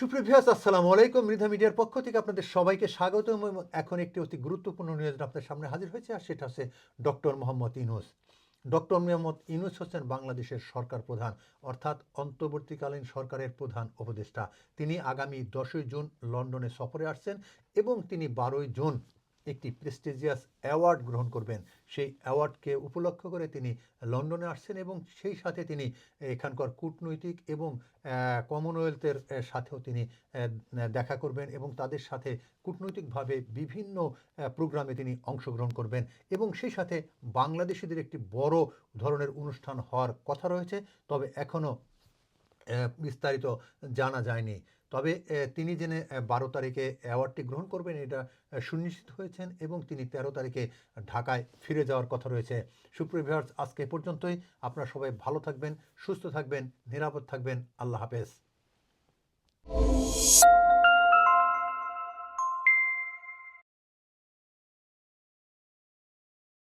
সুপ্রিয় ভিউয়ার্স আসসালামু আলাইকুম। মৃধা মিডিয়ার পক্ষ থেকে আপনাদের সবাইকে স্বাগত এবং এখন একটি অতি গুরুত্বপূর্ণ নিয়োজন আপনাদের সামনে হাজির হয়েছে, আর সেটা হচ্ছে ডক্টর মোহাম্মদ ইনুস ডক্টর মোহাম্মদ ইনুস হচ্ছেন বাংলাদেশের সরকার প্রধান, অর্থাৎ অন্তর্বর্তীকালীন সরকারের প্রধান উপদেষ্টা। তিনি আগামী দশই জুন লন্ডনে সফরে আসছেন এবং তিনি বারোই জুন একটি প্রেস্টিজিয়াস অ্যাওয়ার্ড গ্রহণ করবেন। সেই অ্যাওয়ার্ডকে উপলক্ষ করে তিনি লন্ডনে আসছেন এবং সেই সাথে তিনি এখানকার কূটনৈতিক এবং কমনওয়েলথের সাথেও তিনি দেখা করবেন এবং তাদের সাথে কূটনৈতিকভাবে বিভিন্ন প্রোগ্রামে তিনি অংশগ্রহণ করবেন এবং সেই সাথে বাংলাদেশিদের একটি বড় ধরনের অনুষ্ঠান হওয়ার কথা রয়েছে। তবে এখনও বিস্তারিত জানা যায়নি। তবে তিনি জেনে বারো তারিখে অ্যাওয়ার্ডটি গ্রহণ করবেন, এটা সুনিশ্চিত হয়েছেন এবং তিনি তেরো তারিখে ঢাকায় ফিরে যাওয়ার কথা রয়েছে। সুপ্রিয় ভিউয়ার্স আজকে পর্যন্তই। আপনারা সবাই ভালো থাকবেন, সুস্থ থাকবেন, নিরাপদ থাকবেন। আল্লাহ হাফেজ।